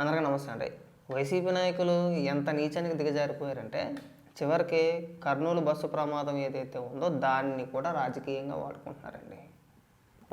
అందరికీ నమస్తే అండి. వైసీపీ నాయకులు ఎంత నీచానికి దిగజారిపోయారంటే చివరికి కర్నూలు బస్సు ప్రమాదం ఏదైతే ఉందో దాన్ని కూడా రాజకీయంగా వాడుకుంటున్నారండి.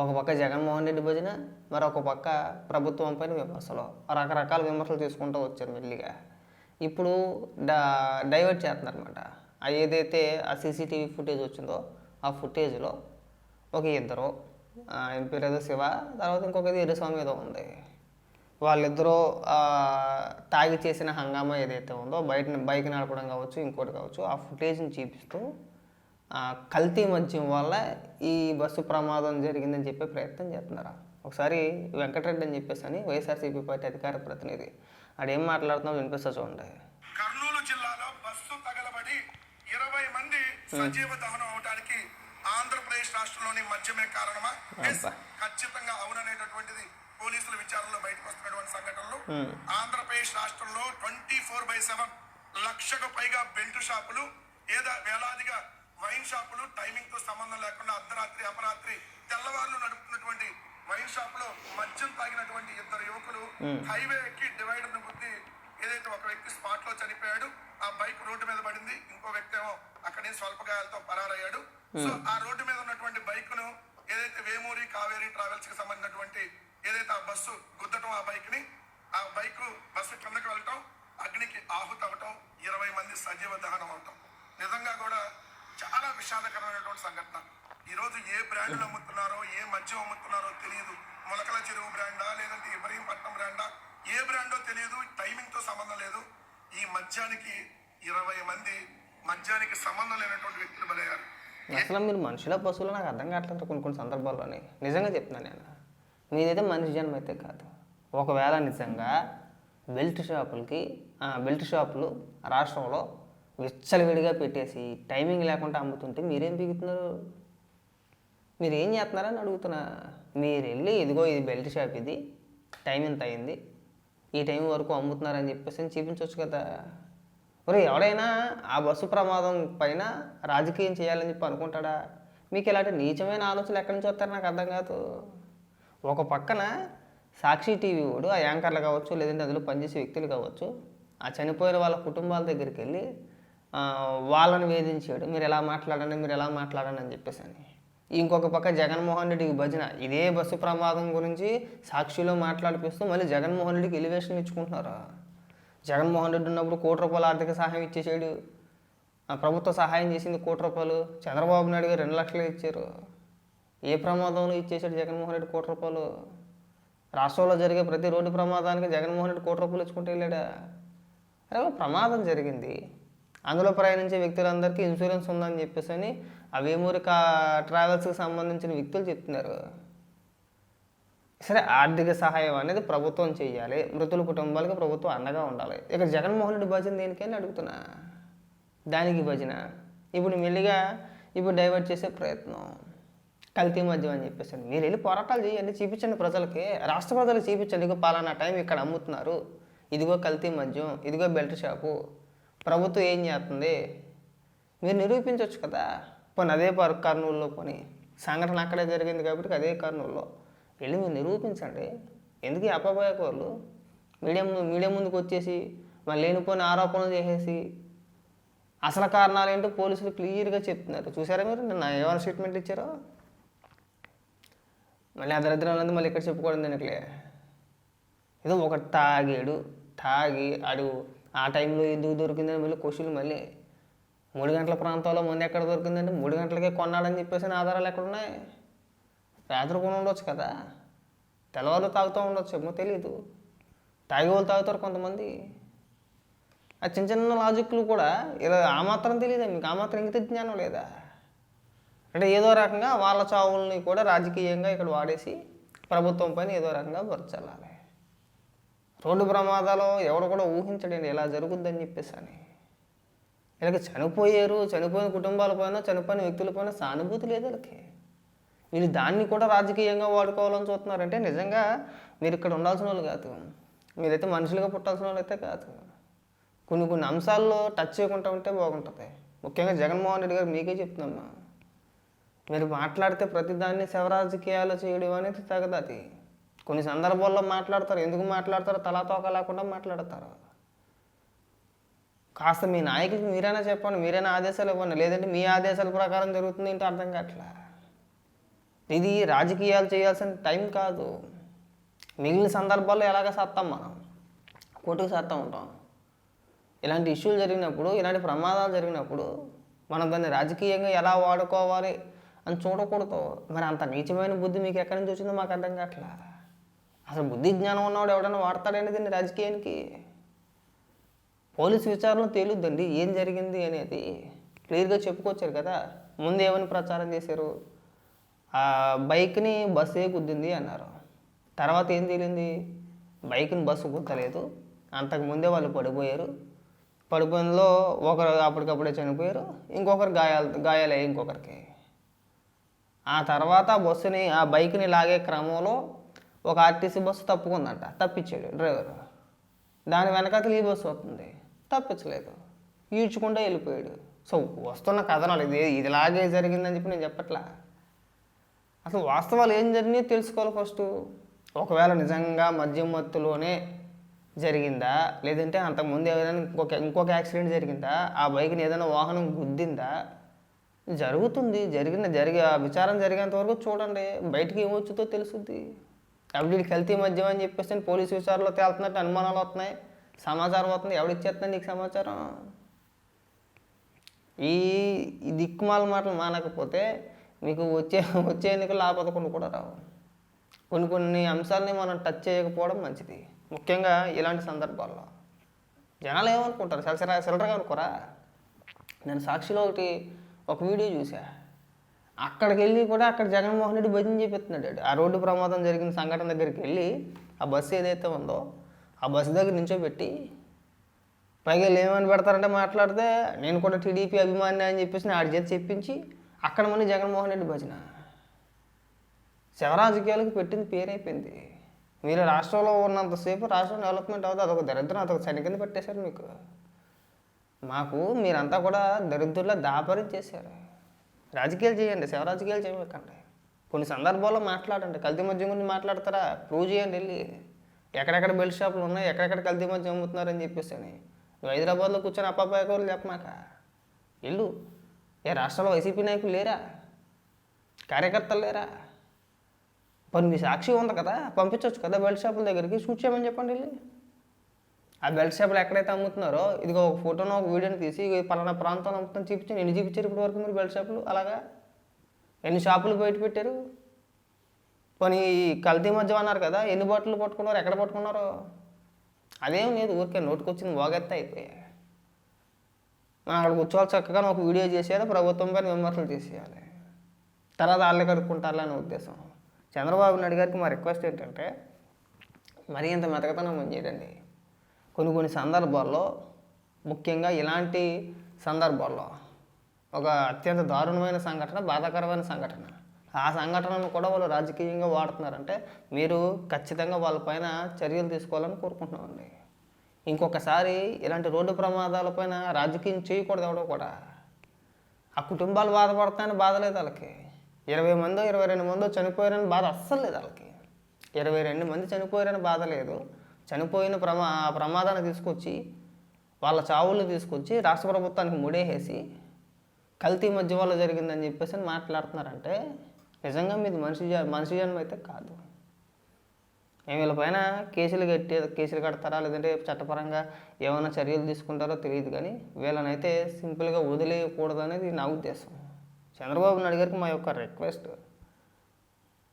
ఒక పక్క జగన్మోహన్ రెడ్డి భజన మరొక పక్క ప్రభుత్వం పైన విమర్శలు రకరకాల విమర్శలు తీసుకుంటూ వచ్చారు మెల్లిగా. ఇప్పుడు డా డైవర్ట్ చేస్తున్నారనమాట ఏదైతే ఆ సీసీటీవీ ఫుటేజ్ వచ్చిందో ఆ ఫుటేజ్లో ఒక ఇద్దరు ఆయన పేరు ఏదో శివ తర్వాత ఇంకొకది ఎరుస్వామి ఏదో ఉంది. వాళ్ళిద్దరూ తాగి చేసిన హంగామా ఏదైతే ఉందో బయట బైక్ నడపడం కావచ్చు ఇంకోటి కావచ్చు ఆ ఫుటేజ్ని చూపిస్తూ ఆ, కల్తీ మద్యం వల్ల ఈ బస్సు ప్రమాదం జరిగిందని చెప్పే ప్రయత్నం చేస్తున్నారు? ఒకసారి వెంకటరెడ్డి అని చెప్పేసి అని వైఎస్ఆర్సీపీ పార్టీ అధికార ప్రతినిధి ఆడేం మాట్లాడుతున్నావు వినిపిస్తా చూడండి. కర్నూలు జిల్లాలో బస్సు తగలబడి ఇరవై మంది సజీవ దహనం అవడానికి ఆంధ్రప్రదేశ్ రాష్ట్రంలోని మద్యమే కారణమా. ఖచ్చితంగా అవుననేటటువంటిది పోలీసుల విచారణలో బయటకు వస్తున్నటువంటి సంఘటనలు. ఆంధ్రప్రదేశ్ రాష్ట్రంలో ట్వంటీ ఫోర్ బై సెవెన్ లక్షకు పైగా బెల్ట్ షాపులు ఏదా వేలాదిగా వైన్ షాపులు టైమింగ్తో సంబంధం లేకుండా అర్ధరాత్రి అపరాత్రి తెల్లవారులు నడుపుతున్నటువంటి వైన్ షాపులో మద్యం తాగినటువంటి ఇద్దరు యువకులు హైవే ఎక్కి డివైడర్ను గుద్ది ఏదైతే ఒక వ్యక్తి స్పాట్లో చనిపోయాడు ఆ బైక్ రోడ్డు మీద పడింది. ఇంకో వ్యక్తి ఏమో అక్కడి నుంచి స్వల్ప గాయాలతో పరారయ్యాడు సో ఆ రోడ్డు మీద ఉన్నటువంటి బైక్ను ఏదైతే వేమూరి కావేరి ట్రావెల్స్కి సంబంధించినటువంటి ఏదైతే ఆ బస్సు గుద్దటం ఆ బైక్ని ఆ బైక్ బస్సు కిందకి వెళ్ళటం అగ్నికి ఆహుతి అవటం ఇరవై మంది సజీవ దహనం అవటం. నిజంగా కూడా చాలా విషాదకరమైనటువంటి సంఘటన. ఈరోజు ఏ బ్రాండ్లు అమ్ముతున్నారో ఏ మద్యం అమ్ముతున్నారో తెలియదు. మొలకల చెరువు బ్రాండా లేదంటే ఇబ్రహీంపట్నం బ్రాండా ఏ బ్రాండో తెలియదు టైమింగ్తో సంబంధం లేదు. ఈ మద్యానికి ఇరవై మంది మద్యానికి సంబంధం లేనటువంటి వ్యక్తులు బలయ్యారు. అసలు మీరు మనుషుల పశువులు నాకు అర్థం కావట్లేదు కొన్ని కొన్ని సందర్భాల్లోనే. నిజంగా చెప్తున్నాను నేను. మీదైతే మనిషి జన్మ అయితే కాదు. ఒకవేళ నిజంగా బెల్ట్ షాపులకి బెల్ట్ షాపులు రాష్ట్రంలో విచ్చలవిడిగా పెట్టేసి టైమింగ్ లేకుండా అమ్ముతుంటే మీరేం బిగుతున్నారు? మీరు ఏం చేస్తున్నారని అడుగుతున్నా. మీరు వెళ్ళి ఇదిగో ఇది బెల్ట్ షాప్ ఇది టైం ఎంత అయింది? ఈ టైం వరకు అమ్ముతున్నారని చెప్పేసి చూపించవచ్చు కదా. మరి ఎవడైనా ఆ బస్సు ప్రమాదం పైన రాజకీయం చేయాలని చెప్పి అనుకుంటాడా? మీకు ఇలాంటి నీచమైన ఆలోచనలు ఎక్కడి నుంచి వస్తారో నాకు అర్థం కాదు. ఒక పక్కన సాక్షి టీవీ వాడు ఆ యాంకర్లు కావచ్చు లేదంటే అందులో పనిచేసే వ్యక్తులు కావచ్చు ఆ చనిపోయిన వాళ్ళ కుటుంబాల దగ్గరికి వెళ్ళి వాళ్ళని వేధించాడు మీరు ఎలా మాట్లాడండి మీరు ఎలా మాట్లాడండి అని చెప్పేసి అని. ఇంకొక పక్క జగన్మోహన్ రెడ్డికి భజన. ఇదే బస్సు ప్రమాదం గురించి సాక్షిలో మాట్లాడిపిస్తూ మళ్ళీ జగన్మోహన్ రెడ్డికి ఎలివేషన్ ఇచ్చుకుంటున్నారు? జగన్మోహన్ రెడ్డి ఉన్నప్పుడు కోటి రూపాయల ఆర్థిక సహాయం ఇచ్చేసాడు. ప్రభుత్వ సహాయం చేసింది కోటి రూపాయలు. చంద్రబాబు నాయుడు గారు రెండు లక్షలు ఇచ్చారు. ఏ ప్రమాదంలో ఇచ్చేసాడు జగన్మోహన్ రెడ్డి కోటి రూపాయలు? రాష్ట్రంలో జరిగే ప్రతి రోడ్డు ప్రమాదానికి జగన్మోహన్ రెడ్డి కోటి రూపాయలు ఇచ్చుకుంటూ వెళ్ళాడా? అరే ప్రమాదం జరిగింది. అందులో ప్రయాణించే వ్యక్తులందరికీ ఇన్సూరెన్స్ ఉందని చెప్పేసి అని అవేమూరికా కా ట్రావెల్స్కి సంబంధించిన వ్యక్తులు చెప్తున్నారు. సరే ఆర్థిక సహాయం అనేది ప్రభుత్వం చేయాలి. మృతుల కుటుంబాలకు ప్రభుత్వం అండగా ఉండాలి. ఇక జగన్మోహన్ రెడ్డి భజన దేనికైనా అడుగుతున్నా. దానికి భజన. ఇప్పుడు మెల్లిగా ఇప్పుడు డైవర్ట్ చేసే ప్రయత్నం. కల్తీ మద్యం అని చెప్పేసి మీరు వెళ్ళి పోరాటాలు చేయండి చూపించండి ప్రజలకి. రాష్ట్ర ప్రజలకు చూపించండి. ఇదిగో పలానా టైం ఇక్కడ అమ్ముతున్నారు. ఇదిగో కల్తీ మద్యం ఇదిగో బెల్ట్ షాపు. ప్రభుత్వం ఏం చేస్తుంది? మీరు నిరూపించవచ్చు కదా. పోనీ అదే పార్క్ కర్నూలులో పోనీ. సంఘటన అక్కడే జరిగింది కాబట్టి అదే కర్నూలులో. వెళ్ళి మీరు నిరూపించండి. ఎందుకు ఈ అపభాయక వాళ్ళు మీడియం మీడియా ముందుకు వచ్చేసి మళ్ళీ లేనిపోయిన ఆరోపణలు చేసేసి అసలు కారణాలు ఏంటో పోలీసులు క్లియర్గా చెప్తున్నారు. చూసారా మీరు? నిన్న ఏమైనా స్టేట్మెంట్ ఇచ్చారో? మళ్ళీ ఆ దరిద్రం అనేది మళ్ళీ ఇక్కడ చెప్పుకోవడం దానికిలే? ఏదో ఒక తాగాడు తాగి అడు ఆ టైంలో ఎందుకు దొరికిందని మళ్ళీ క్వశ్చన్లు మళ్ళీ మూడు గంటల ప్రాంతంలో ముందు ఎక్కడ దొరికిందంటే మూడు గంటలకే కొన్నాడని చెప్పేసి ఆధారాలు ఎక్కడ ఉన్నాయి? రాత్రి కొని ఉండొచ్చు కదా. తెల్లవాళ్ళు తాగుతూ ఉండొచ్చు ఏమో తెలియదు తాగే వాళ్ళు తాగుతారు కొంతమంది. ఆ చిన్న చిన్న లాజిక్లు కూడా ఇలా ఆ మాత్రం తెలియదా మీకు? ఆ మాత్రం ఇంగిత జ్ఞానం లేదా? అంటే ఏదో రకంగా వాళ్ళ చావుల్ని కూడా రాజకీయంగా ఇక్కడ వాడేసి ప్రభుత్వం పైన ఏదో రకంగా బరచల్లాలి రోడ్డు ప్రమాదాలు ఎవడు కూడా ఊహించడండి ఇలా జరుగుద్దని చెప్పేసి అని. వీళ్ళకి చనిపోయారు చనిపోయిన కుటుంబాల పైన చనిపోయిన వ్యక్తుల పైన సానుభూతి లేదు వీళ్ళకి. వీళ్ళు దాన్ని కూడా రాజకీయంగా వాడుకోవాలని చూస్తున్నారంటే నిజంగా మీరు ఇక్కడ ఉండాల్సిన వాళ్ళు కాదు. మీరైతే మనుషులుగా పుట్టాల్సిన వాళ్ళు అయితే కాదు. కొన్ని కొన్ని అంశాల్లో టచ్ చేయకుండా ఉంటే బాగుంటుంది. ముఖ్యంగా జగన్మోహన్ రెడ్డి గారు మీకే చెప్తున్నామ్మా మీరు మాట్లాడితే ప్రతిదాన్ని శవరాజకీయాలు చేయడం అనేది తగదు అది. కొన్ని సందర్భాల్లో మాట్లాడతారు ఎందుకు మాట్లాడతారో తలా తోక లేకుండా మాట్లాడతారు. కాస్త మీ నాయకులకు మీరైనా చెప్పండి మీరైనా ఆదేశాలు ఇవ్వండి. లేదంటే మీ ఆదేశాల ప్రకారం జరుగుతుంది ఏంటో అర్థం కావట్లా? ఇది రాజకీయాలు చేయాల్సిన టైం కాదు. మిగిలిన సందర్భాల్లో ఎలాగ సత్తాం మనం? కోర్టుకు సత్తా ఉంటాం. ఇలాంటి ఇష్యూలు జరిగినప్పుడు ఇలాంటి ప్రమాదాలు జరిగినప్పుడు మనం దాన్ని రాజకీయంగా ఎలా వాడుకోవాలి? అని చూడకూడదు. మరి అంత నీచమైన బుద్ధి మీకు ఎక్కడి నుంచి వచ్చిందో మాకు అర్థం కావట్లా? అసలు బుద్ధి జ్ఞానం ఉన్నవాడు ఎవడైనా వాడతాడండి దీన్ని రాజకీయానికి? పోలీసు విచారణ తేలుద్దండి. ఏం జరిగింది అనేది క్లియర్గా చెప్పుకొచ్చారు కదా. ముందు ఏమని ప్రచారం చేశారు? ఆ బైక్ని బస్సు ఏ గుద్దింది అన్నారు. తర్వాత ఏం తేలింది? బైక్ని బస్సు గుద్దలేదు. అంతకు ముందే వాళ్ళు పడిపోయారు. పడిపోయినలో ఒకరు అప్పటికప్పుడే చనిపోయారు. ఇంకొకరు గాయాలు గాయాలయ్యాయి ఇంకొకరికి. ఆ తర్వాత బస్సుని ఆ బైక్ని లాగే క్రమంలో ఒక ఆర్టీసీ బస్సు తప్పుకుందంట. తప్పించాడు డ్రైవర్. దాని వెనకాతల ఈ బస్సు వస్తుంది. తప్పించలేదు. ఈడ్చుకుంటే వెళ్ళిపోయాడు. సో వస్తున్న కథనాలు ఇది. ఇదిలాగే జరిగిందని చెప్పి నేను చెప్పట్లా. అసలు వాస్తవాలు ఏం జరిగినాయో తెలుసుకోవాలి ఫస్ట్. ఒకవేళ నిజంగా మద్యం మత్తులోనే జరిగిందా? లేదంటే అంతకుముందు ఏదైనా ఇంకొక ఇంకొక యాక్సిడెంట్ జరిగిందా? ఆ బైక్ని ఏదైనా వాహనం గుద్దిందా? జరుగుతుంది. జరిగిన జరిగే ఆ విచారం జరిగేంత వరకు చూడండి. బయటికి ఏమొచ్చుతో తెలుసుద్ది. ఎవరికి కల్తీ మద్యం అని చెప్పేసి పోలీసు విచారణలో తేలుతున్నట్టు అనుమానాలు వస్తున్నాయి. సమాచారం వస్తుంది. ఎవడిచ్చేస్తున్నాయి నీకు సమాచారం? ఈ ఈ దిక్కుమాల మాటలు మానకపోతే మీకు వచ్చే వచ్చే ఎన్నికలు ఆ పదకొండు కూడా రావు. కొన్ని కొన్ని అంశాలని మనం టచ్ చేయకపోవడం మంచిది. ముఖ్యంగా ఇలాంటి సందర్భాల్లో. జనాలు ఏమనుకుంటారు? సెలసరా సెలరగా అనుకోరా? నేను సాక్షిలో ఒకటి ఒక వీడియో చూసా. అక్కడికి వెళ్ళి కూడా అక్కడ జగన్మోహన్ రెడ్డి భజన చేపిస్తున్నాడు. ఆ రోడ్డు ప్రమాదం జరిగిన సంఘటన దగ్గరికి వెళ్ళి ఆ బస్సు ఏదైతే ఉందో ఆ బస్సు దగ్గర నించోబెట్టి పైగా ఏమని పెడతారంటే మాట్లాడితే నేను కూడా టీడీపీ అభిమాని అని చెప్పేసి ఆడి చేతి చెప్పించి అక్కడ మళ్ళీ జగన్మోహన్ రెడ్డి భజన. శవ రాజకీయాలకు పెట్టింది పేరైపోయింది. మీరు రాష్ట్రంలో ఉన్నంతసేపు రాష్ట్రం డెవలప్మెంట్ అవుతుంది. అదొక దరిద్రం అదొక చని కింద పెట్టేశారు మీకు. మాకు మీరంతా కూడా దరిద్రుల దాపరి చేశారు. రాజకీయాలు చేయండి శవ రాజకీయాలు చేయకండి. కొన్ని సందర్భాల్లో మాట్లాడండి. కల్తీ మద్యం గురించి మాట్లాడతారా? ప్రూవ్ చేయండి వెళ్ళి. ఎక్కడెక్కడ బెల్ట్ షాపులు ఉన్నాయి ఎక్కడెక్కడ కల్తీ మద్యం అమ్ముతున్నారని చెప్పేసి అని. నువ్వు హైదరాబాద్లో కూర్చొని అప్పాపాయకూరలు చెప్పమాక? వెళ్ళు. ఏ రాష్ట్రంలో వైసీపీ నాయకులు లేరా? కార్యకర్తలు లేరా? పని మీ సాక్షి ఉంది కదా పంపించవచ్చు కదా బెల్ట్ షాపుల దగ్గరికి. షూట్ చేయమని చెప్పండి వెళ్ళి. ఆ బెల్ట్ షాపులు ఎక్కడైతే అమ్ముతున్నారో ఇదిగో ఒక ఫోటోను ఒక వీడియోని తీసి పలానా ప్రాంతంలో అమ్ముతాను చూపించి ఎన్ని చూపించారు ఇప్పటి వరకు మీరు బెల్ట్ షాపులు? అలాగా? ఎన్ని షాపులు బయట పెట్టారు? పోనీ కల్తీ మధ్య అన్నారు కదా ఎన్ని బాటిల్ పట్టుకున్నారు ఎక్కడ పట్టుకున్నారు? అదేం లేదు ఊరికే నోటుకొచ్చింది వాగెత్తే అయిపోయాయి మనం అక్కడ కూర్చోవాలి చక్కగా ఒక వీడియో చేసేయాలి ప్రభుత్వం పైన విమర్శలు చేసేయాలి. తర్వాత వాళ్ళే కడుక్కుంటారులే ఉద్దేశం. చంద్రబాబు నాయుడు గారికి మా రిక్వెస్ట్ ఏంటంటే మరీ ఇంత మెతకతనం చేయండి కొన్ని కొన్ని సందర్భాల్లో ముఖ్యంగా ఇలాంటి సందర్భాల్లో ఒక అత్యంత దారుణమైన సంఘటన బాధాకరమైన సంఘటన. ఆ సంఘటనను కూడా వాళ్ళు రాజకీయంగా వాడుతున్నారంటే మీరు ఖచ్చితంగా వాళ్ళపైన చర్యలు తీసుకోవాలని కోరుకుంటున్నామండి. ఇంకొకసారి ఇలాంటి రోడ్డు ప్రమాదాలపైన రాజకీయం చేయకూడదు ఎవడో కూడా. ఆ కుటుంబాలు బాధపడతాయని బాధ లేదు వాళ్ళకి. ఇరవై మందో ఇరవై రెండు మందో చనిపోయారని బాధ అస్సలు లేదు వాళ్ళకి. ఇరవై రెండు మంది చనిపోయారని బాధ లేదు. చనిపోయిన ప్రమా ఆ ప్రమాదాన్ని తీసుకొచ్చి వాళ్ళ చావులు తీసుకొచ్చి రాష్ట్ర ప్రభుత్వానికి ముడేసేసి కల్తీ మధ్య వల్ల జరిగిందని చెప్పేసి అని మాట్లాడుతున్నారంటే నిజంగా మీది మనిషి జ- మనిషి జన్మ అయితే కాదు. మేము వీళ్ళపైన కేసులు కట్టి కేసులు కడతారా లేదంటే చట్టపరంగా ఏమైనా చర్యలు తీసుకుంటారో తెలియదు కానీ వీళ్ళనైతే సింపుల్గా వదిలేయకూడదు అనేది నా ఉద్దేశం. చంద్రబాబు నాయుడు గారికి మా యొక్క రిక్వెస్ట్.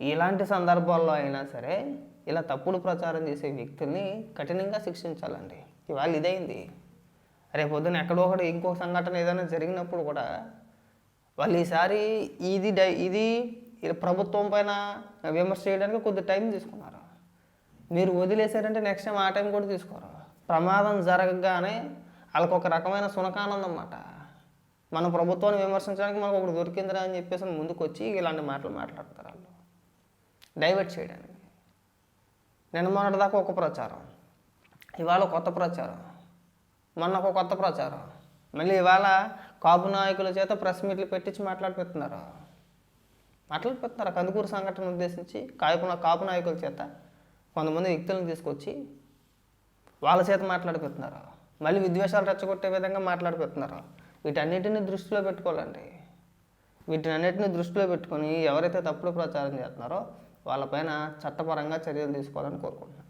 ఇలాంటి సందర్భాల్లో అయినా సరే ఇలా తప్పుడు ప్రచారం చేసే వ్యక్తుల్ని కఠినంగా శిక్షించాలండి. ఇవాళ ఇదైంది. రేపు పొద్దున ఎక్కడో ఒకటి ఇంకో సంఘటన ఏదైనా జరిగినప్పుడు కూడా వాళ్ళు ఈసారి ఇది డై ఇది ప్రభుత్వం పైన విమర్శ చేయడానికి కొద్ది టైం తీసుకున్నారు. మీరు వదిలేశారంటే నెక్స్ట్ టైం ఆ టైం కూడా తీసుకోరు. ప్రమాదం జరగగానే వాళ్ళకి ఒక రకమైన సునకానందం అన్నమాట మన ప్రభుత్వాన్ని విమర్శించడానికి మనకు ఒకటి దొరికిందిరా అని చెప్పేసి ముందుకు వచ్చి ఇలాంటి మాటలు మాట్లాడతారు వాళ్ళు. డైవర్ట్ చేయడానికి. నిన్న మొన్నటి దాకా ఒక ప్రచారం. ఇవాళ కొత్త ప్రచారం. మొన్న ఒక కొత్త ప్రచారం. మళ్ళీ ఇవాళ కాపు నాయకుల చేత ప్రెస్ మీట్లు పెట్టించి మాట్లాడిపెడుతున్నారు మాట్లాడిపెడుతున్నారు కందుకూరు సంఘటన ఉద్దేశించి కాపు కాపు నాయకుల చేత కొంతమంది వ్యక్తులను తీసుకొచ్చి వాళ్ళ చేత మాట్లాడిపోతున్నారు మళ్ళీ విద్వేషాలు రెచ్చగొట్టే విధంగా మాట్లాడిపోతున్నారు వీటన్నిటిని దృష్టిలో పెట్టుకోవాలండి. వీటినన్నిటిని దృష్టిలో పెట్టుకొని ఎవరైతే తప్పుడు ప్రచారం చేస్తున్నారో వాళ్ళపైన చట్టపరంగా చర్యలు తీసుకోవాలని కోరుకుంటున్నాను.